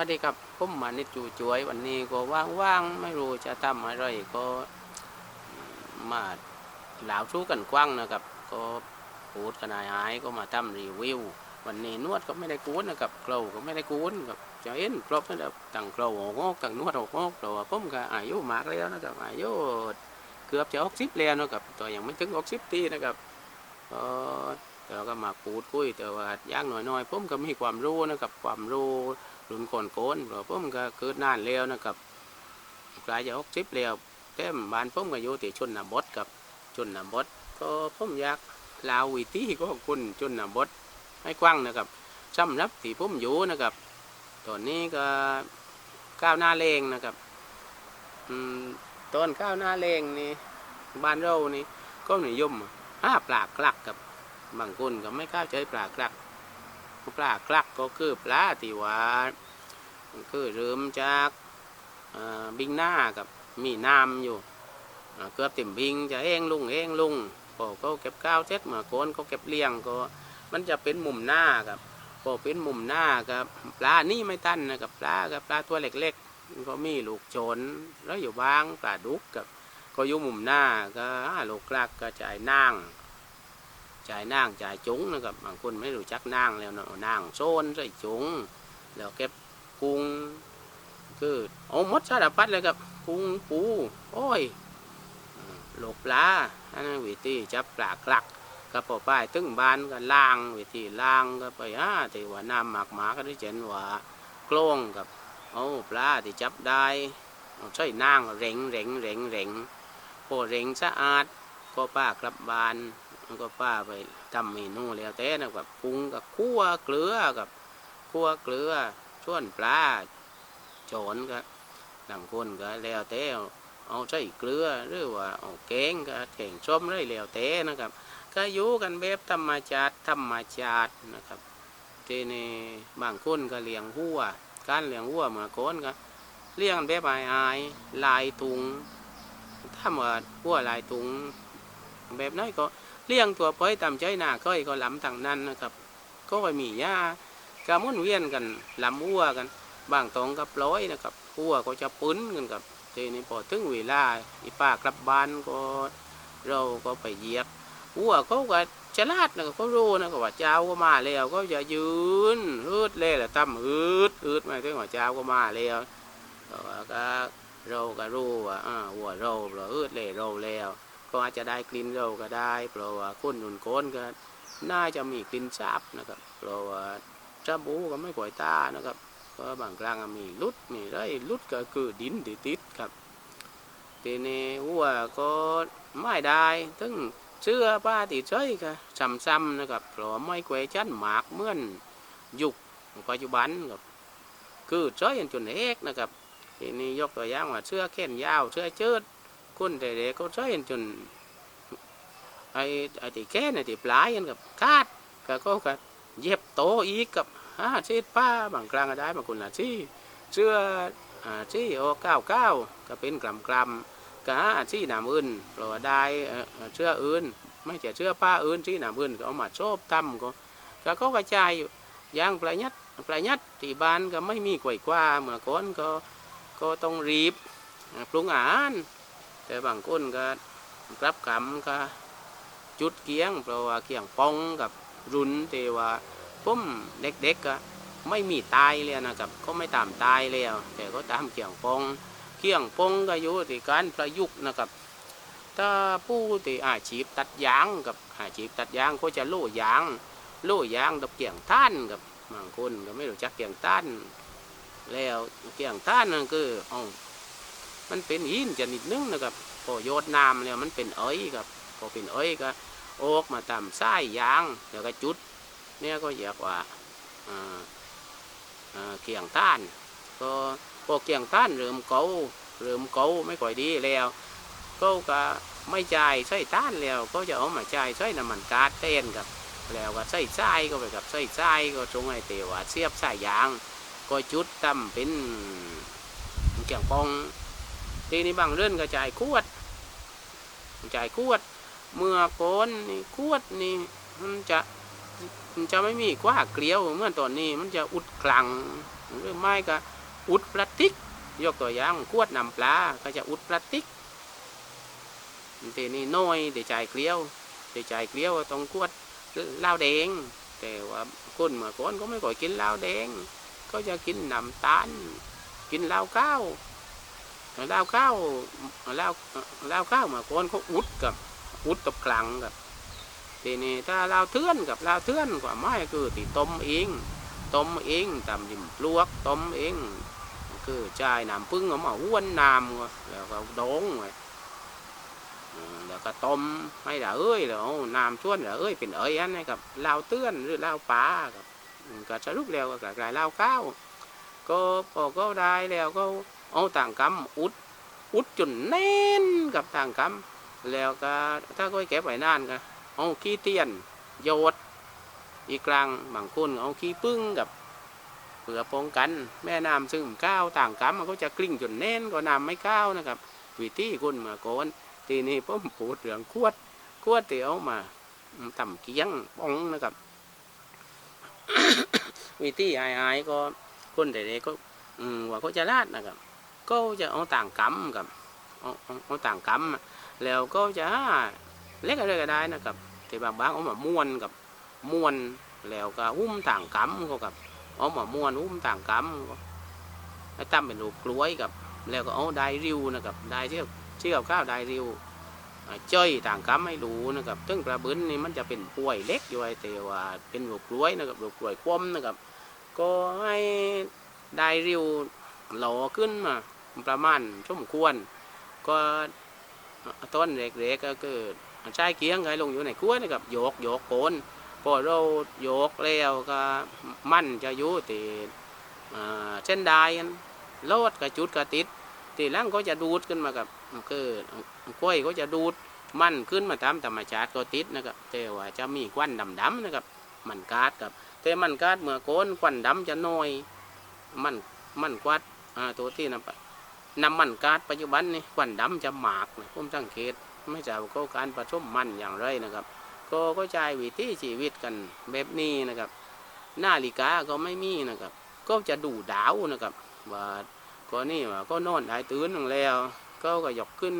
วัสดีครับผมมานิดจูจวยวันนี้ก็ว่างๆไม่รู้จะทำอะไรก็มาหลาวสู้กันกว้างนะครับ ก็พูดกันหายหายก็มาทำรีวิว วันนี้นวดก็ไม่ได้กูนนะครับเกลาก็ไม่ได้กูนครับจะเอ็นครบนะครับตั้งเกลาหกงอกตั้งนวดหกงอกต่ว่าผมก็อายุมากแล้วนะครับอายุเกือบจะออกสิบแล้วนะครับตัวยังไม่ถึงออกสิบปีนะครับก็แต่ก็มาพูดคุยแต่ว่าย่างน้อยๆผมก็มีความรู้นะครับความรู้ รุ่นก่อนโกนเพราะผมก็เกิดนานแล้วนะครับกลายจะอกสิบแล้วแต้มบ้านผมก็อยู่ที่ชนบทกับชนบทก็ผมอยากลาววิธีก็คุณชนบทให้กว้างนะครับสำหรับที่ผมอยู่นะครับ ตอนนี้ก็ก้าวหน้าเลงนะครับอืมต้นข้าวหน้าเลงนี่บ้านเรานี่ก็นิยมห้าปลากลักกับบางคนก็ไม่เข้าใจปลากลัก ปลากลักก็คือปลาที่ว่าคือเริ่มจากบิงหน้ากับมีน้ำอยู่เกือบเต็มบิงจะเองลุงเองลุงพอเขาเก็บข้าวเสร็จมาโกนเขาเก็บเลี้ยงก็ มันจะเป็นมุมหน้าครับพอเป็นมุมหน้าครับปลานี่ไม่ตันนะครับปลากับปลาตัวเล็กๆก็มีลูกโจนแล้วอยู่บ้างปลาดุกกับก็อยู่มุมหน้าก็ลูกกลักก็จ่ายนาง จ่ายนางจ่ายจุงนะครับบางคนไม่รู้จักนางแล้วเนาะนางโซนใส่จุงแล้วเก็บกุ้งคือเอามดสารพัดเลยครับกุ้งปูโอ้ยอืมลูกปลาอันนั้นวิธีจับปลากลักก็พอไปถึงบานก็ล้างวิธีล้างก็ไปอ่าที่ว่าน้ำหมักหมาก็ได้เห็นว่าโกล้งกับเอาปลาที่จับได้ใช้นางเหร่งเหร่งเหร่งเหร่งพอเหร่งสะอาดก็ป้ากลับบ้าน ก็ป้าไปทำเมนูแล้วแต่นะกับปรุงกับคั่วเกลือกับคั่วเกลือส่วนปลาโจนก็นังคนก็แล้วแต่เอาใส่เกลือหรือว่าเอาแกงก็แกงส้มได้แล้วแต่นะครับ ก็อยู่กันแบบธรรมชาติธรรมชาตินะครับทีนี้บางคนก็เลี้ยงหัวการเลี้ยงหัวเมื่อก่อนก็เลี้ยงแบบอายลายตุงถ้าว่าหัวลายตุงแบบนั้นก็ เลี้ยงตัวปล่อยตามใจหน้าก้อยก็ลำทางนั้นนะครับ ก็ไปมีหญ้ากามุนเวียนกันลำหัวกัน บางตรงก็ปล่อยนะครับหัวก็จะปุ้นกันครับทีนี้พอถึงเวลาอีป้ากลับบ้านก็เราก็ไปเหยียบหัวเขาก็ฉลาดนะเขารู้นะก็ว่าเจ้าก็มาแล้วก็จะยืนอืดเลยแหละตั้มอืดอืดมาถึงว่าเจ้าก็มาแล้วก็เราก็รู้ว่าอ่าหัวเราเราอืดเลยเราแล้ว ก็อาจจะได้กลิ่นเราก็ได้ เพราะว่าคนหนุนโคนก็น่าจะมีกลิ่นสาบนะครับเพราะว่าจบูก็ไม่ก่อยตานะครับเพราะบางครั้งมีลุดมีไรลุดก็คือดินที่ติดครับทีนี้หัวก็ไม่ได้ถึงเสื้อป้าติดเฉยก็ซ้ำๆนะครับเพราะไม่แขวชั้นหมากเหมื่อนยุคปัจจุบันครับคือเฉยจนเอกนะครับทีนี้ยกตัวอย่างว่าเสื้อแขนยาวเสื้อเชิด คุณแต่เด็กก็เฉยจนไอ้ไอ้ที่แขนไอ้ที่ปลายนั่นกับคาดก็ก็ก็เย็บโตอีกกับอ่าชีดป้าบางครั้งก็ได้บางคนละที่เสื้ออ่าที่โอเก้าเก้าก็เป็นกลำกลำๆกะที่หนามอื่นเพราะว่าได้เอ่อเอ่อเชื่ออื่น ไม่ใช่เชื่อป้าอื่นที่หนามอื่นก็เอามาชบทำก็ก็เขากระจายอยู่อย่างประหยัดประหยัดที่บ้านก็ไม่มีกวยกว่าเมื่อก่อนก็ก็ต้องรีบปรุงอาหาร แต่บางคนก็กลับกำก็จุดเกียงเพราะว่าเกียงปองกับรุนที่ว่าผมเด็กๆก็ไม่มีตายเลยนะครับก็ไม่ตามตายแล้ว แต่ก็ตามเกียงปองเกี่ยงปองก็อยู่ที่การประยุกต์นะครับ ถ้าผู้ที่อาชีพตัดยางกับอาชีพตัดยางก็จะโล่ยาง โล่ยางกับเกี่ยงท่านกับบางคนก็ไม่รู้จักเกี่ยงท่านแล้วเกี่ยงท่านนั่นคืออ๋อ มันเป็นหินชนิดนึงนะครับพอโยดน้ำแล้วมันเป็นเอ้ยครับพอเป็นเอ้ยก็ออกมาตามสายยางแล้วก็จุดเนี่ยก็เรียกว่าเกี่ยงท่านก็พอเกี่ยงท่านเริ่มเกาเริ่มเกาไม่ค่อยดีแล้วก็ก็ไม่จ่ายใช้ท่านแล้ว ก็จะเอามาจ่ายใช้น้ำมันก๊าซเต้นกับแล้วก็ใส่ทรายก็ไปกับใส่ทรายก็ตรงไอเตว่าเสียบสายยาง ก็จุดตั้มเป็นเกี่ยงปอง ทีนี้บางเรื่องก็จ่ายขวดจ่ายขวด เมื่อก่อนนี่ขวดนี่มันจะมันจะไม่มีกว่าเกลียวเมื่อตอนนี้มันจะอุดกลังหรือไม่ก็อุดพลาสติก ยกตัวอย่างขวดน้ำปลาก็จะอุดพลาสติกทีนี้น้อยเดี๋ยวจ่ายเกลียวเดี๋ยวจ่ายเกลียวต้องขวดเหล้าแดง แต่ว่าคนเมื่อก่อนก็ไม่ค่อยกินเหล้าแดง ก็จะกินน้ำตาลกินเหล้าข้าว ล้าข้าวล้าเหล้าข้าวเมื่อก่อนเขาอุดกับอุดกับกลังกับทีนี้ถ้าเหล้าเทือนกับเหล้าเทือนกว่าไม่คือตีต้มเองต้มเองตามดิมปลวกต้มเองคือชายน้ำพึ่งเอามาห้วนน้ำแล้วก็โดงไว้แล้วก็ต้มให้ละเอ้ยแล้วน้ำชวนละเอ้ยเป็นเอ้ยอันนี้กับเหล้าเตือนหรือเหล้าปลากับก็สรุปแล้วก็กลายเหล้าข้าวก็พอก็ได้แล้วก็ เอาต่างกำอุดอุดจนแน่นกับต่างกำแล้วก็ถ้าก็เก็บไว้นานก็เอาขี้เตียนโยดอีกครั้งบางคนเอาขี้ปึ้งกับเพื่อป้องกัน แม่น้ำซึ่งก้าวต่างกรรมมันก็จะกลิ้งจนแน่นก็น้ำไม่ก้าวนะครับวิธีคุณมาโกนทีนี้ผมพูดเรื่องขวดขวดเตียวมาต่ำเกี้ยงป้องนะครับวิธีอายๆก็คนแต่เด็กก็ว่าเขาจะลาดนะครับ ก็จะเอาต่างกรรมกับเอาเอาต่างกรรมแล้วก็จะเล็กอะไรก็ได้นะครับแต่บางบางเอามาม้วนกับม้วนแล้วก็หุ้มต่างกรรมเขากับเอามาม้วนหุ้มต่างกำก็ให้ตั้มเป็นรูปกล้วยกับ แล้วก็เอาไดริวนะครับไดเชี่ยวเชี่ยวข้าวไดริวจ้อยต่างกำให้รู้นะครับซึ่งกระบืนนี่มันจะเป็นป่วยเล็กอยู่แต่ว่าเป็นรูปกล้วยนะครับรูปกล้วยคว่ำนะครับ ก็ให้ไดริวหล่อขึ้นมา ประมาณสมควร ก็ต้นเล็กๆก็เกิดใช้เกี้ยงไงลงอยู่ในกล้วยนะครับโยกโยกโกนพอเราโยกแล้วก็มั่นจะอยู่ที่อ่าเส้นได้กันโลดกระจุดกระติดตีล่างก็จะดูดขึ้นมากับคือกล้วยก็จะดูดมันขึ้นมาตามธรรมชาติก็ติดนะครับแต่ว่าจะมีควันดำๆนะครับ มันกาดกับแต่มันกาดเมื่อโกนควันดำจะน้อย มันมันกวัดอ่าตัวที่นำ น้ำมันกาดปัจจุบันนี่ควันดำจะหมากนะผมสังเกตไม่ทราบว่าเขาการผสมมันอย่างไรนะครับ ก็ก็ใช้วิถีชีวิตกันแบบนี้นะครับนาฬิกาก็ไม่มีนะครับ ก็จะดูดาวนะครับว่าก็นี่ว่าก็นอนได้ตื่นลงแล้ว ก็ก็ยกขึ้น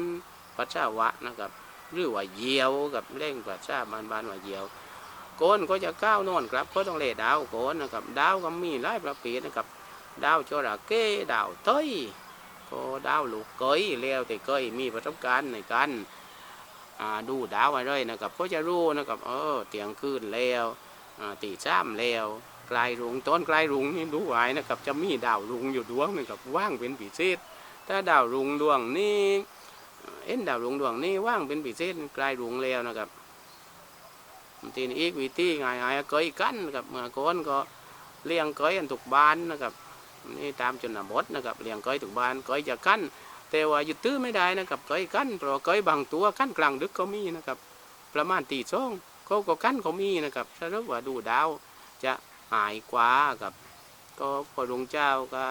ปัสสาวะนะครับหรือว่าเยี่ยวกับเร่งปัสสาวะบานๆว่าเยี่ยวโกนก็จะก้าวนอนครับ ก็ต้องเลดาวโกนนะครับ ดาวก็มีหลายประเภทนะครับ ดาวจระเข้ดาวเต้ย ก็ดาวลูกเกยแล้วแต่เกยมีประสบการณ์ในการดูดาวอะไรนะครับก็จะรู้นะครับเออเตียงคืนแล้วตีจ้ามแล้วกลายรุงต้นกลายรุงนี่ดูไว้นะครับ จะมีดาวรุงอยู่ดวงนึงครับว่างเป็นปีเศษถ้าดาวรุงดวงนี้เอ็นดาวรุงดวงนี้ว่างเป็นปีเศษกลายรุงแล้วนะครับทีนี้อีกวิธีง่ายๆเกยกันนะครับเมื่อก่อนก็เลี้ยงเกยกันทุกบ้านนะครับ นี่ตามชนบทนะครับเลี้ยงเกยทุกบ้านเกยจะกั้น แต่ว่าหยุดตื้อไม่ได้นะครับก้อยกั้นเพราะก้อยบางตัวกั้นกลางดึกก็มีนะครับประมาณตีสองเขาก็กั้นเขามีนะครับสรุปว่าดูดาวจะหายกว่ากับ ก็พอลวงเจ้าก็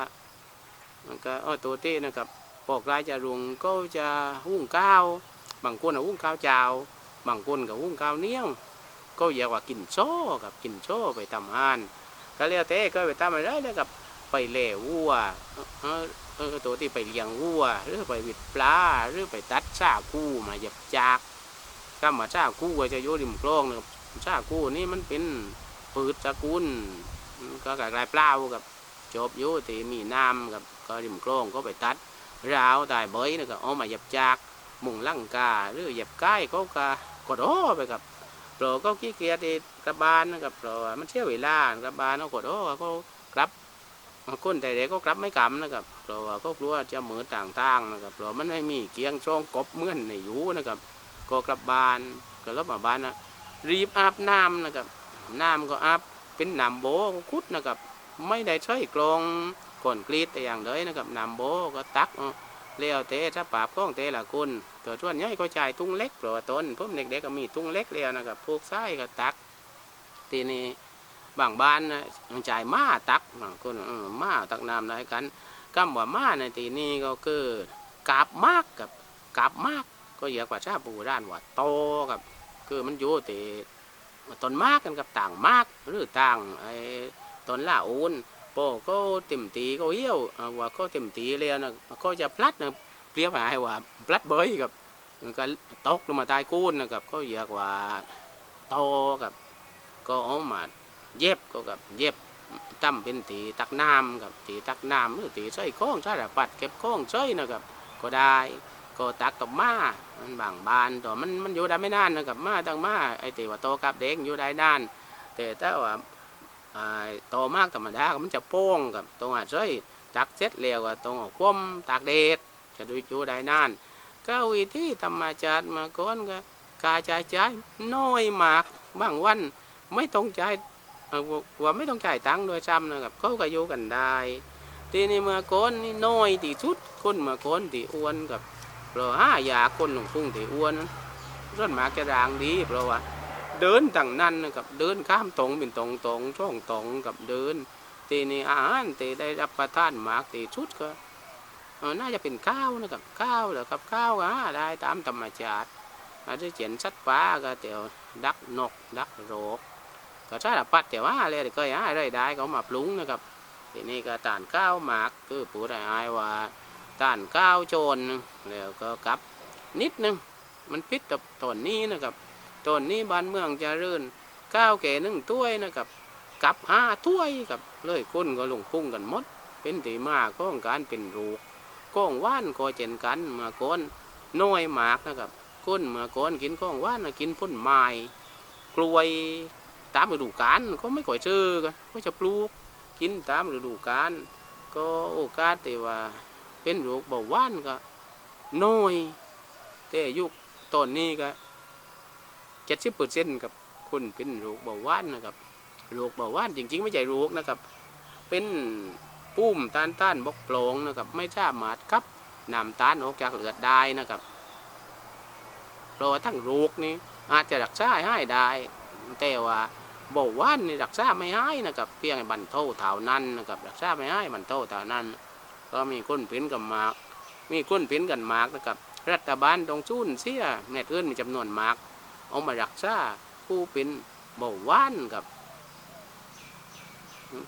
ก็เออตัวเต้นะครับพอกลายจะลงก็จะหุ้งข้าวบางคนเอาหุ้งข้าวเจ้าบางคนก็หุ้งข้าวเนียก็เรียกว่ากินโซ่กับกินโซ่ไปทำอาหารก็เรียกเต้ก็ไปทำอะไรแล้วกับ ไปเล่วัวเออเออตัวที่ไปเลี้ยงวัว หรือไปวิดปลาหรือไปตัดซากู้มาหยับจากก็มาซากู้ก็จะโยริมคลองนะครับซากู้นี่มันเป็นพืชสกุลก็กลายเปล่ากับจบอยู่ที่มีน้ำกับก็ริมคลองก็ไปตัดราวตายเบยนะครับเอามาหยับจากมุงลังกาหรือหยับใกล้ก็กากดโอ้ไปกับโปรก็ขี้เกียจกระบาลนะครับเรามันเสียเวลากระบาลเอากดโอ้ก็กลับ คนแต่เด็กก็กลับไม่กำนะครับเพราะว่าก็กลัวจะเหมือนต่างๆนะครับเพราะมันไม่มีเกียงช่องกบเมื่อนในอยู่นะครับ ก็กลับบ้านก็รับมาบ้านนะรีบอาบน้ำนะครับน้ำก็อาบเป็นน้ำโบก็คุดนะครับ ไม่ได้ใช้กรองก่อนกรีดแต่อย่างใดนะครับน้ำโบก็ตักเลี้ยวเตะถ้าปราบก้องเตะละคุณตัวส่วนใหญ่ก็จ่ายตุ้งเล็กเพราะว่าต้นผมเด็กๆก็มีตุ้งเล็กเลี้ยวนะครับพวกไส้ก็ตัก ทีนี้ บางบ้านนะจ่ายมาตักบางคนมาตักน้ำได้กันคำว่ามาในที่นี้ก็คือกาบมากกับกาบมากก็เรียกว่าชาปูด้านว่าโตกับคือมันอยู่ที่ต้นมากกันกับต่างมากหรือต่างไอ้ต้นล่าอูนโปก็เต็มตีก็เหี้ยวว่าก็เต็มตีเลยนะก็จะพลัดนะเปรียบหายว่าพลัดเบยกับก็ตกลงมาใตายกูนนะครับก็อยากว่าโตกับก็เอามา เย็บก็กับเย็บตั้มเป็นตีตักน้ำกับตีตักน้ำหรือตีใส่ข้องใส่ระปัดเก็บข้องใส่นะครับก็ได้ก็ตักกับมามันบางบานตัวมันมันอยู่ได้ไม่นานนะครับมาตั้งมาไอ้ตีว่าโตกับเด็กอยู่ได้นาน แต่ถ้าว่าโตมากธรรมดาก็มันจะโป้งกับตรงอาจจะตักเสร็จแล้วก็ตรงเอาคว่ำตากแดดจะดูอยู่ได้นานก็วิธีธรรมชาติมาก่อนก็กาใจ่ายจ่ายน้อยมากบางวันไม่ต้องใจ ว่าไม่ต้องจ่ายตังค์โดยซ้ำนะครับเขาก็อยู่กันได้ทีนี้เมื่อก่อนนี่น้อยที่สุดคนเมื่อก่อนที่อ้วนกับเพราะห้ายาคนหลงพุ่งที่อ้วนส่วนมากจะรางดีเพราะว่า เดินต่างนั้นนะครับเดินข้ามตรงเป็นตรงตรงช่องตรงกับเดินทีนี้อาหารที่ได้รับประทานมากที่สุดก็น่าจะเป็นข้าวนะครับข้าวเหรอครับข้าวก็หาได้ตามธรรมชาติอาจจะเขียนสัตว์ป่าก็เดี๋ยวดักนกดักโรก ก็สารพัดแต่ว่าอะไรก็หาได้ได้ก็เอามาปรุงนะครับทีนี้ก็ตานข้าวหมากคือปูได้อายว่าตานข้าวโจรหนึ่งแล้วก็กลับนิดนึงมันพิษกับต้นนี้นะครับต้นนี้บ้านเมืองจะรื่นข้าวแก่หนึ่งถ้วยนะครับกลับห้าถ้วยกับเลยคนก็ลงพุ่งกันหมด เป็นตีมาก้องการเป็นรูกก้องว่านก็เจนกันเมื่อก้นน้อยหมากนะครับก้นเมื่อก้นกินก้องว่านกินพุ่นไม้กล้วย ตามฤดูกาลก็ไม่ค่อยเจอกันก็จะปลูกกินตามฤดูกาลก็โอกาสที่ว่าเป็นโรคเบาหวานก็น้อยแต่ยุคตอนนี้ก็เจ็ดสิบเปอร์เซ็นต์กับคนเป็นโรคเบาหวานนะครับโรคเบาหวานจริงๆ ไม่ใช่โรคนะครับ เป็นปุ่มต้านต้านบกโปรงนะครับ ไม่สามารถครับนำต้านออกจากเลือดได้นะครับเพราะว่าทั้งโรคนี้อาจจะรักษาให้ได้ แต่ว่าบอกว่านี่รักษาไม่ให้นะครับเพียงบรรเทาเท่านั้นนะครับรักษาไม่ให้บรรเทาเท่านั้น ก็มีคนเป็นกันมากมีคนเป็นกันมากนะครับ รัฐบาลต้องชูนเสียเม็ดเงินมีจำนวนมาก เอามารักษาผู้เป็นเบาหวานครับ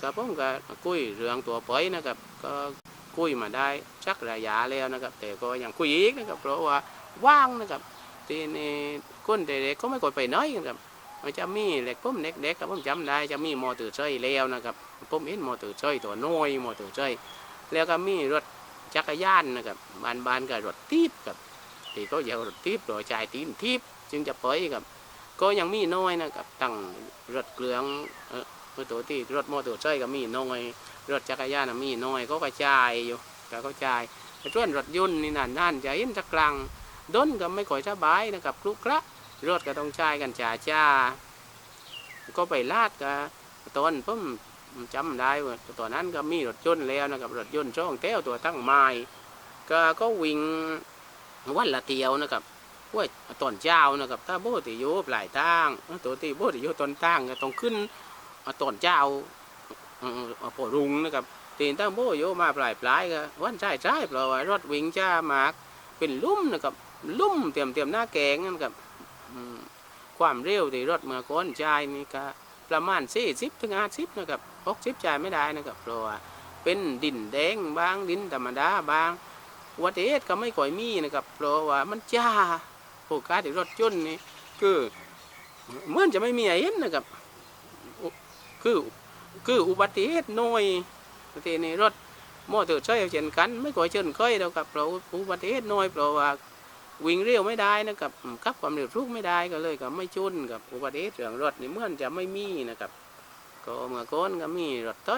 กับผมก็คุยเรื่องตัวปอยนะครับ ก็คุยมาได้ชักระยะแล้วนะครับ แต่ก็ยังคุยอีกนะครับ เพราะว่าว่างนะครับทีนี้คนเด็กๆก็ไม่กดไปน้อยนะครับ มันจะมีเหล็กพุ่มเด็กๆครับผมจำได้จะมีมอเตอร์ไซค์แล้วนะครับผมเห็นมอเตอร์ไซค์ตัวน้อยมอเตอร์ไซค์แล้วก็มีรถจักรยานนะครับบานบานๆกับรถทีบครับที่เขาอยากรถทีบโดยชายตีนทีบจึงจะไปครับ ก็ยังมีน้อยนะครับตั้งรถเกลืองเออตัวที่รถมอเตอร์ไซค์ก็มีน้อย รถจักรยานมีน้อยก็กระจายอยู่ก็กระจายแต่ส่วนรถยนต์นี่นั่นนั่นจะเห็นสักกลางด้นก็ไม่ค่อยสบายนะครับคลุกคละ รถก็ต้องใช้กันจ่าจ้าก็ไปลาดก็ตอนผมจำได้ว่าตอนนั้นก็มีรถยนต์แล้วนะครับรถยนต์ช่องแถวตัวตั้งไม้ก็ก็วิ่งวันละเที่ยวนะครับว่าตอนเช้านะครับถ้าโบติโยปลายทางตัวที่โบติโยตอนตั้งก็ต้องขึ้นตอนเช้าเอ่รุงนะครับตีนตั้งโบโยมาปลายปลายก็วันใช่ใช่เพราะว่ารถวิ่งจ้ามากเป็นลุ่มนะครับลุ่มเตรียมเตรียมหน้าแกงนะครับ ความเร็วที่รถเมื่อก่อนจ่ายนี่ก็ประมาณสี่สิบถึงห้าสิบนะครับหกสิบจ่ายไม่ได้นะครับเพราะว่าเป็นดินแดงบางดินธรรมดาบางอุบัติเหตุก็ไม่ค่อยมีนะครับเพราะว่ามันจ้าโอกาสที่รถยนนี่คือเหมือนจะไม่มีอะไรเห็นนะครับคือคืออุบัติเหตุน้อยทีนี้รถมอเตอร์ไซค์เช่นกัน ไม่ค่อยเชิญเคยแล้วครับเพราะอุบัติเหตุน้อยเพราะว่า วิ่งเร็วไม่ได้นะครับอืมขับความเร็วสูงไม่ได้ก็เลยก็ไม่ชุนกับอุบัติเหตุเรื่องรถนี่เหมื่อนจะไม่มีนะครับก็เมื่อก่อนก็มีรถไถ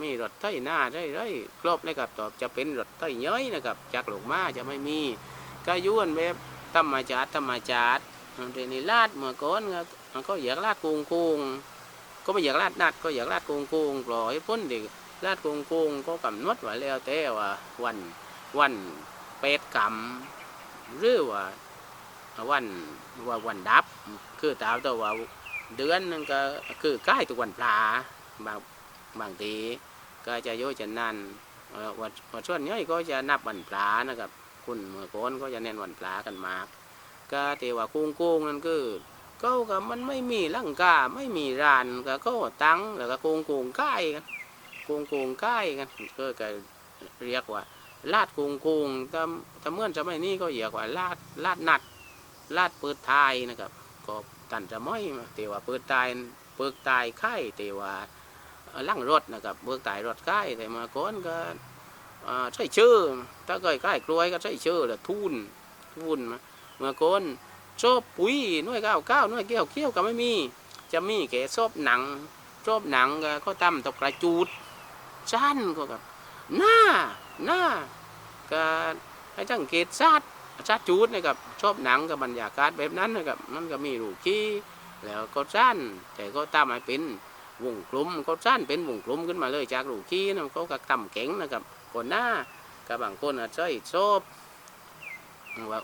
มีรถไถหน้าได้ไรครบเลยครับตอบจะเป็นรถไถย้อยนะครับ จากหลงมาจะไม่มีก็ยุ่นแบบธรรมชาติธรรมชาติทีนี้ลาดเมื่อก่อนก็ก็อยากลาดกุงกุงก็ไม่อยากลาดนัดก็อยากลาดกุงกุงปล่อยพ้นเด็กลาดกุงกุงก็กำหนดไว้แล้วแต่ว่าวันวันเป็ดกำ หรือว่าวันว่าวันดับ คือตามตัวว่าเดือนนึงก็คือใกล้ทุกวันพระบางบางทีก็จะโยจะนั่นวันวันส่วงนใหญ่ก็จะนับวันพระนะครับ คุณเมื่อก่อนก็จะเน้นวันพระกันมาก ก็แต่ว่ากุ้งกุ้งนั่นคือก็ก็มันไม่มีร่างกาไม่มีร้านก็ก็ตั้งแล้วก็โกงโกงใกล้กันโกงโกงใกล้กันก็ก็เรียกว่า ลาดโกงโกงแต่แต่เมื่อสมัยนี้ก็เรียกว่าลาดลาดนัดลาดเปิดทายนะครับ ก็ตันจะไม่มาแต่ว่าเปิดตายเปิดตายไข่แต่ว่าลังรถนะครับเบิกตายรถใกล้แต่มาก่อนก็อ่าใช่ชื่อ ถ้าเกิดใกล้กลวยก็ใช่ชื่อแหละทุนทุนมาเมื่อก่อนชอบปุ๋ยน่วยก้าวก้าวน่วยเกี้ยวเกี้ยวก็ไม่มี จะมีแค่ชอบหนังชอบหนังก็เขาทำตกกระจูดชั้นก็กับหน้าหน้า ก็ให้จังเกตซาดชาติจูดนะครับชอบหนังกับบรรยากาศแบบนั้นนะครับมันก็มีรูขี้แล้วก็สั้นแต่ก็ตามมาเป็นวงกลมก็สั้นเป็นวงกลมขึ้นมาเลยจากรูขี้นะเขาก็ตำเก่งนะครับก่อนหน้ากับบางคนอาจจะชอบว่า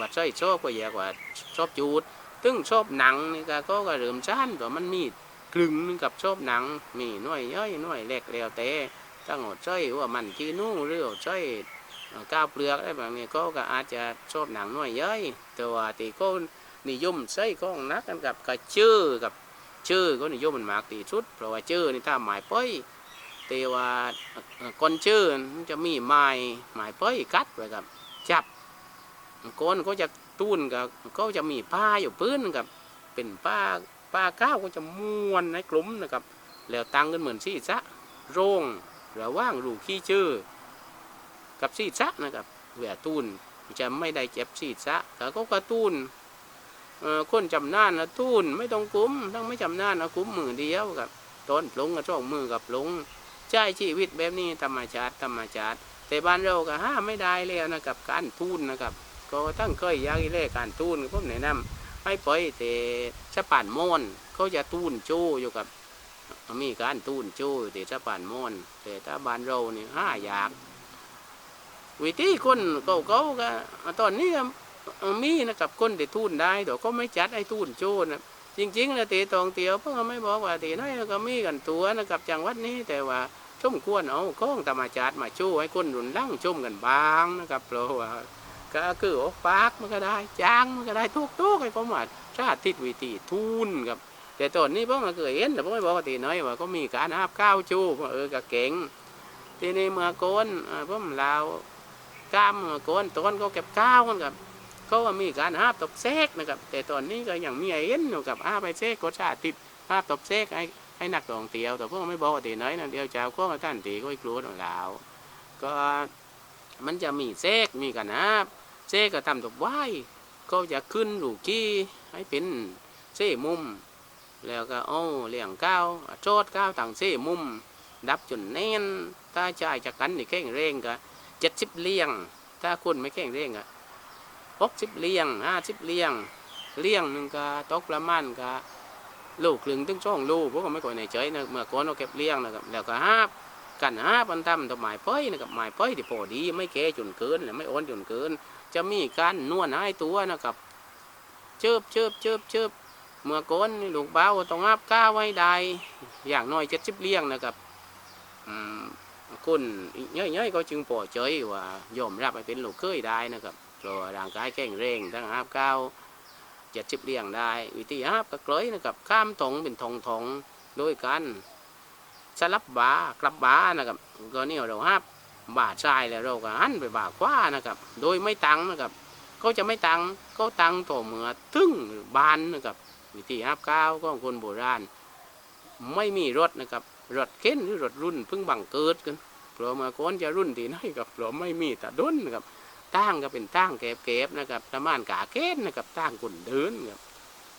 ว่าใช่ชอบก็อยากว่าชอบจูดตึงชอบหนังนี่ก็ก็เริ่มสั้นแต่มันมีกลึงกับชอบหนังมีหน่วยย่อยหน่วยเล็กแล้วแต่ตั้งหัวใจว่ามันที่นู่หรือว่าใจ ก้าวเปลือกอะไรแบบนี้ก็ก็อาจจะชอบหนังน้อยเย้ยแต่ว่าตีก็นิยมใช้ของนักกันกับกับชื่อกับชื่อก็นิยมมันมากตีชุดเพราะว่าชื่อนี่ถ้าหมายป้อยแต่ว่าเอ่อคนชื่อมันจะมีไม้ไม้ป้อยกัดไว้กับจับคนก็จะตุ้นกับก็จะมีผ้าอยู่พื้นกับเป็นผ้าผ้าก้าวก็จะม้วนในกลุ่มนะครับแล้วตั้งกันเหมือนซี่ซะโรงระว่างรูขี้ชื่อ กับซีดซะนะครับเวียตูนจะไม่ได้เจ็บซีดซะแต่ก็กระตูนคนจำนานนะตูนไม่ต้องกุ้มต้องไม่จำนานนะกุ้มมือเดียวกับต้นปลงกับช่องมือกับปลงใช้ชีวิตแบบนี้ธรรมชาติธรรมชาติ แต่บ้านเราก็ห้ามไม่ได้แล้วนะครับการทูนนะครับ ก็ตั้งเคยอยากอีเล่การทูนผมแนะนำให้ปล่อยแต่สะปานมอนเขาจะทูนโจอยู่กับมีการทูนโจแต่สะปานมอนแต่ถ้าบ้านเราเนี่ห้าอยาก วิธีคนเก่าๆก็ตอนนี้มีนะครับคนที่ทุนได้แต่ก็ไม่จัดไอ้ทุนโจนะจริงๆนะตีตองเตียวเพิ่งไม่บอกว่าตีน้อยก็มีกันตัวนะครับจังหวัดนี้แต่ว่าชมควรเอาข้องธรรมชาติมาโชว์ให้คนรุนร่างชมกันบางนะครับเพราะว่าก็คือโอกปากมันก็ได้จ้างมันก็ได้ทุกทุกๆให้ผมว่าชาติทิศวิธีทุนครับ แต่ตอนนี้เพิ่งเคยเห็นแต่ผมไม่บอกว่าตีน้อยว่าก็มีการอาบข้าวโจูผมว่าเออก็เก่งทีนี้เมื่อโกนอ่าผมลาว กล้ามโกนต้นก็เก็บข้าวกันครับเขาว่ามีการอาบตบเซกนะครับ แต่ตอนนี้ก็ยังมีไอ้เอ็นอยู่กับอาบไปเซกก็ชาติดอาบตบเซกให้ให้นักท่องเที่ยว แต่พวกไม่บอกว่าตีไหนนะเดียวเจ้าก็ท่านตีก็กลัวหรอกแล้วก็มันจะมีเซกมีกันอาบเซกก็ทำตบไหวก็จะขึ้นลูกี้ให้เป็นเซมุม แล้วก็เอาเลี้ยงก้าวโจดก้าวต่างเซมุม ดับจนแน่นถ้าจ่ายจากกันนี่แข่งเร่งก็ จ็ดสิบเลี้ยง ถ้าคุณไม่แข่งเลี้ยงอะหกสิบเลี้ยงห้าสิบเลี้ยง เลี้ยงหนึ่งก็ตกประมาณก็ลูกครึ่งถึงช่องลูกพวกก็ไม่ก่อยในใจนะเมื่อก่อนเราเก็บเลี้ยงนะครับแล้วก็ห้ากันห้าบมันทำตัวหมายเป้ยนะครับหมายเป้ยที่พอดีไม่แก่จนเกินและไม่อ่อนจนเกิน จะมีการนวดให้ตัวนะครับเชิบเชิบเชิบเชิบเมื่อก่อนลูกเบาต้องอาบก้าวไว้ได้อย่างน้อยเจ็ดสิบเลี้ยงนะครับอืม คนย่อยๆก็จึงพอใจว่ายอมรับให้เป็นลูกเคยได้นะครับเพราะว่าร่างกายแข็งแรงทั้งอาบก้าวเจ็ดสิบเลี้ยงได้ วิธีอาบก็เกลยนะครับข้ามถงเป็นถงถงๆโดยการสลับบากลับบานะครับก็นี่เราอาบบาซ้ายแล้วเราก็หันไปบาขวานะครับ โดยไม่ตังนะครับก็จะไม่ตังก็ตังต่อเมื่อทึ่งบานนะครับวิธีอาบก้าวของคนโบราณ ไม่มีรถนะครับ รถเข็นหรือรถรุ่นเพิ่งบังเกิดกันเพราะมาก่อนจะรุ่นที่ไหนกับเพราะไม่มีแต่ดุนนะครับตั้งก็เป็นตั้งแกบๆนะครับประมาณกาเกนนะครับตั้งคนเดินครับ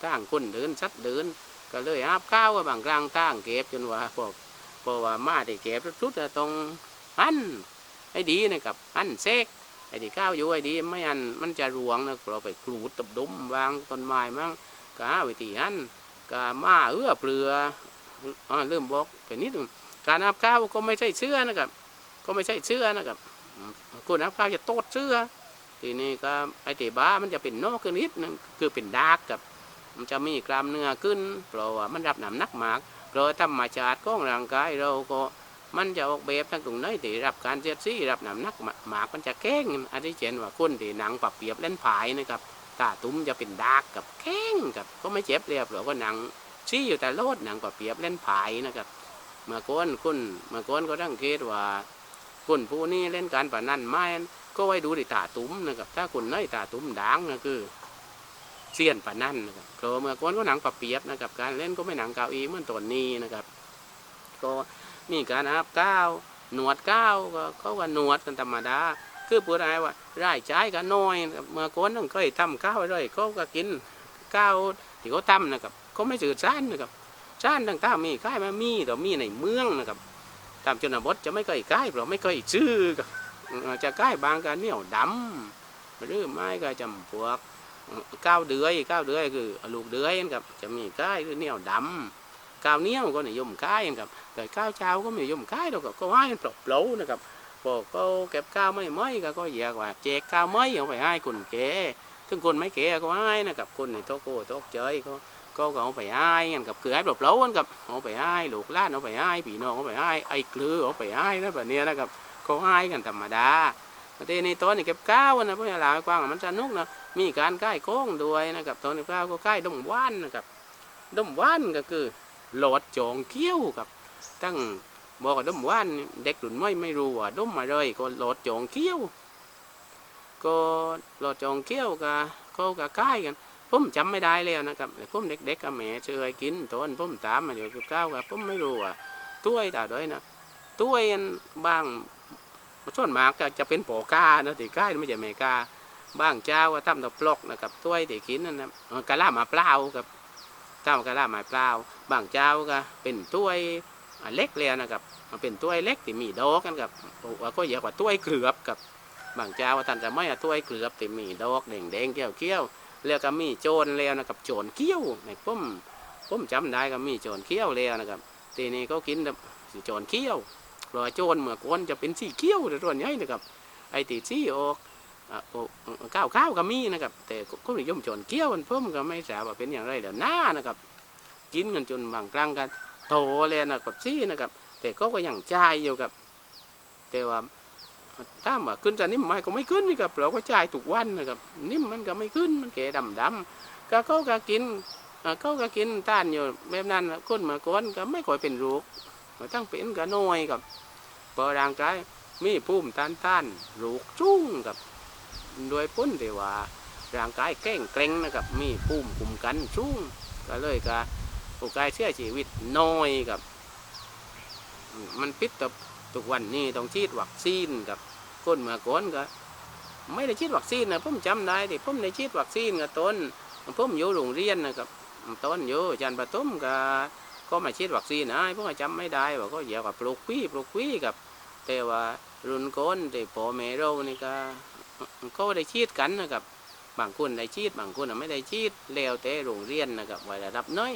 ตั้งคนเดินซัดเดิน ก็เลยอาบข้าวว่าบางกลางตั้งเก็บจนว่าพวกเพราะว่ามาที่เก็บทุดๆตรงอันให้ดีนะครับอันเซกไอ้ที่ข้าวอยู่ไอ้ดีไม่อันมันจะรวงนะเราไปกรูดตบดุมวางต้นไม้มั่งก็หาวิธีอันก็มาเอื้อเปลือ อ่าเริ่มบอกไปนิดหนึงการอาบข้าวก็ไม่ใช่เสื้อนะครับ ก็ไม่ใช่เสื้อนะครับคนอาบข้าวจะโตดเสื้อทีนี้ก็ไอเตบ้ามันจะเป็นนอกขึ้นนิดนึงคือเป็นดาร์กกับ มันจะมีกล้ามเนื้อขึ้น เพราะว่ามันรับน้ำหนักมากเพราะธรรมชาติของร่างกายเราก็มันจะออกแบบทั้งตรงไหนที่รับการเสียดสีรับน้ำหนักมากมันจะแข้งอันที่เช่นว่าคนที่หนังปรับเปียบเล่นผายนะครับตาตุ้มจะเป็นดากกับแข้งกับก็ไม่เจ็บเรียบหรอกก็หนัง ชี้อยู่แต่โลดหนังก็เปรียบเล่นผายนะครับเมื่อก้นคุณเมื่อก้นก็ตั้งคิดว่าคุณผู้นี้เล่นการปะนันไม้ก็ไว้ดูที่ตาตุ้มนะครับถ้าคุณน้อยตาตุ้มด่างนะคือเสียนปะนันนะครับเพราะเมื่อก้นก็หนังปะเปียบนะครับ การเล่นก็ไม่หนังเกาอีเหมือนตัวนี้นะครับ ก็มีการอาบก้าวหนวดก้าวก็เขาว่าหนวดกันธรรมดาคือพูดอะไรว่าร่ใจก็น้อย เมื่อก้นต้องเคยทำข้าวไว้เลยเขาก็กินข้าวที่เขาทำนะครับ ก็ไม่จืดจ้านนะครับชาติต่างๆมีค่ายมามีแต่มีในเมืองนะครับ ตามชนบทจะไม่เคยค่ายเพราะไม่เคยชื่อกับจะค่ายบางการเหนี่ยวดำหรือไม่ก็จำพวกก้าวเดือยก้าวเดือยคือลูกเดือยนะครับจะมีค่ายคือเหนี่ยวดำก้าวเหนียวก็นิยมค่ายนะครับแต่ก้าวเช้าก็ไม่นิยมค่ายหรอกครับก็ให้มันเปล่าๆนะครับพอก็เก็บก้าวไม่ไม่ก็ก็อยากว่าแจกก้าวไม่เอาไปให้คนแก่ซึ่งคนไม่แก่ก็ให้นะครับคนในโตโก้โตเจยก็ ก็ก็เอาไปให้กันกับคือให้ปลบเล้ากันกับเอาไปให้ลูกล้านเอาไปให้พี่น้องเอาไปให้ไอ้เกลือเอาไปให้นะแบบนี้นะครับก็ให้กันธรรมดาประเทศในตอนนี้เก็บก้าวนะเพราะอย่าลากว้างมันสนุกนะมีการใกล้โค้งด้วยนะครับตอนนี้ก้าวก็ใกล้ดมว่านนะครับดมว่านก็คือหลอดจองเกี้ยวครับตั้งบอกว่าดมว่านเด็กรุ่นไม่ไม่รู้ว่าดมมาเลยก็หลอดจองเกี้ยวก็หลอดจองเกี้ยวก็เขาก็ใกล้กัน ผมจำไม่ได้แล้วนะครับผมเด็กๆกับแม่เชยกินตอนผมตามมาเดี๋ยวก้าวกับผมไม่รู้ว่าถ้วยตาด้วยนะถ้วยอันบางส่วนมากจะเป็นโปกานะตีก้าไม่ใช่เมกาบ้างเจ้าก็ทำตะปลอกนะครับถ้วยตีกินนั่นนะกะลามาเปล่ากับทำกะลามาเปล่าบางเจ้าก็เป็นถ้วยเล็กเลยนะครับมันเป็นถ้วยเล็กที่มีดอกกันกับว่าก็เยอะกว่าถ้วยเกลือบกับบางเจ้าว่าท่านจะไม่เอาถ้วยเกลือบที่มีดอกแดงๆเกี้ยวๆ แล้วก็มีโจรแล้วนะครับโจรเกี้ยวในผมผมจำได้ก็มีโจรเกี้ยวแล้วนะครับทีนี้ก็กินแบบสิโจรเกี้ยวเพราะโจรเมื่อก่อนจะเป็นสีเกี้ยวแต่ส่วนใหญ่นะครับ ไอ้ตีสีออกอะโอ้าวข้าวก็มีนะครับ แต่ก็นิยมโจรเกี้ยวมันผมก็ไม่ทราบว่าเป็นอย่างไรเดี๋ยวหน้านะครับ กินกันจนบางครั้งกันโตเลยนะครับสีนะครับ แต่ก็ก็ยังใจอยู่ครับ แต่ว่า ถ้ามาขึ้นจะนิ่มไหมก็ไม่ขึ้นนี่ครับเราก็จ่ายทุกวันนะครับ นิ่มมันก็ไม่ขึ้นมันแก่ดำดำๆก็เขาก็กินเอ่อเขาก็กินต้านอยู่แบบนั้นน่ะคนเมื่อก่อนก็ไม่ค่อยเป็นโรคมาตั้งเป็นก็น้อยครับพอร่างกายมีภูมิต้านต้านโรคจุ้งกับโดยพ้นที่ว่าร่างกายแข็งแกร่งนะครับ มีภูมิคุ้มกันจุ้งก็เลยก็โอกาสเสียชีวิตน้อยครับ มันพิษต่อทุกวันนี้ต้องฉีดวัคซีนกับ คนเมื่อก่อนก็ไม่ได้ฉีดวัคซีนนะผมจำได้ที่ผมได้ฉีดวัคซีนกับต้นผมอยู่โรงเรียนนะครับต้นอยู่จันทร์ปฐมก็ก็มาฉีดวัคซีนนะผมก็จำไม่ได้ว่าก็เกี่ยวกับปลูกปี้ปลูกปี้กับ แต่ว่ารุ่นก้นที่พ่อแม่เรานี่ก็ก็ได้ฉีดกันนะครับบางคนได้ฉีดบางคนไม่ได้ฉีดแล้วแต่โรงเรียนนะครับไว่าระดับน้อย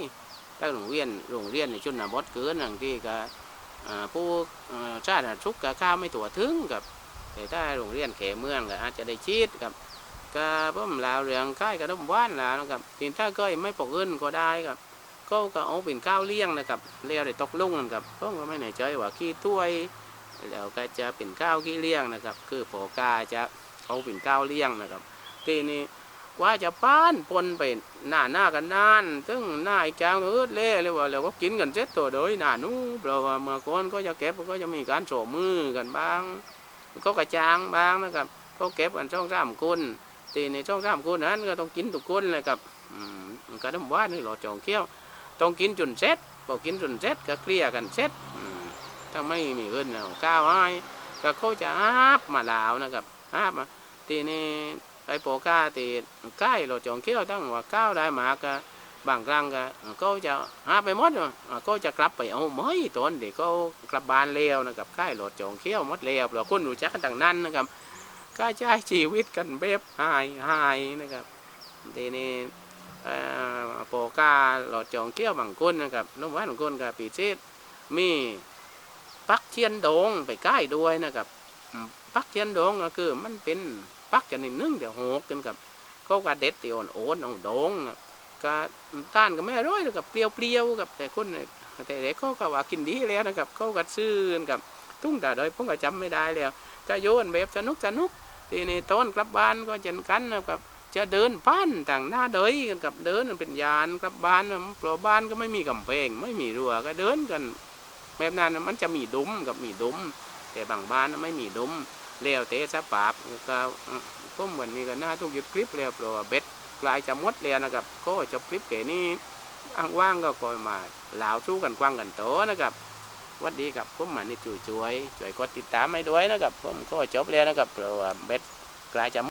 ถ้าโรงเรียนโรงเรียนในชุนบทเกินบางที่ก็ผู้ชาติทุกกับข้าไม่ตัวถึงกับ แต่ถ้าโรงเรียนเขเมืองก็อาจจะได้ชีดกับก็พ่มลาวเรืองค่ายกระดมว่านล้วนะครับทีถ้าก็ไม่ปกเงินก็ได้ครับก็ก็เอาเป็นข้าวเลี้ยงนะครับเลี้ยงได้ตกลุ่งนะครับผมก็ไม่แน่ใจว่าขี้ถ้วยแล้วก็จะเป็นข้าวขี้เลี้ยงนะครับ คือปอกาจะเอาเป็นข้าวเลี้ยงนะครับ ทีนี้กว่าจะป้านปนไปหน้าหน้ากันนานซึ่งหน้าไอ้แกงเอืดเล่เลยว่าแล้วก็กินกันเสร็จตัวโดยหน้านู้เพราะว่าเมื่อก่อนก็จะเก็บก็จะมีการโฉมมือกันบ้าง ก็กระจางบางนะครับก็เก็บกันช่องสามคนตีในช่องสามคนนั้นก็ต้องกินทุกคนเลยครับก็ต้องว่านี่เราจองเขี้ยว ต้องกินจนเสร็จพอกินจนเสร็จก็เคลียร์กันเสร็จถ้าไม่มีเงินเอาข้าวให้ก็เขาจะอาบมาลาวนะครับอาบมาทีนี้ไอโปก้าตีใกล้เราจองเขี้ยวตั้งว่าข้าวได้หมาก็ บางครั้งก็ก็จะหาไปหมดก็จะกลับไปเอาไม่ตอนเด็กก็กลับบ้านเร็วนะครับใกล้เราจองเขี้ยวมดเร็วเราคนรู้จักกันต่างนั้นนะครับก็ใช้ชีวิตกันแบบหายหายนะครับทีนี้โปกาหลอดจองเกี้ยวบางคนนะครับน้องว่านบางคนกับปีเชษมีปักเทียนโดงไปใกล้ด้วยนะครับปักเทียนโดงก็คือมันเป็นปักกันนิดนึงเดี๋ยวหกกันกับเขาก็เด็ดเตียวโอนๆเอาโดงนะ ก็ต้านก็ไม่อร่อยนะครับเปรี้ยวๆกับแต่คนแต่เด็กเขาก็ว่ากินดีแล้วนะครับเขาก็ซื้อกับตุ้งแต่โดยผมก็จำไม่ได้แล้วก็โยนแบบสนุกสนุกทีนี้ต้นกลับบ้านก็เช่นกันนะครับ จะเดินบ้านต่างหน้าเดยกันกับเดินเป็นยานกลับบ้านเพราะบ้านก็ไม่มีกำแพงไม่มีรั้วก็เดินกันแบบนั้นมันจะมีดุมกับมีดุม แต่บางบ้านไม่มีดุมแล้วเตะสะปาบก็ก็เหมือนนี้ก็น่าต้องหยุดคลิปแล้วเพราะว่าเบ็ด กลายจะหมดแล้วนะครับ ก็จบคลิปเก๋นี้ว่างๆก็คอยมาลาวสู้กันกว้างกันโตนะครับวัดดีกับผมมานี่ช่วยช่วยช่วยกดติดตามให้ด้วยนะครับผมก็จบแล้วนะครับเพราะว่าเบ็ดกลายจะ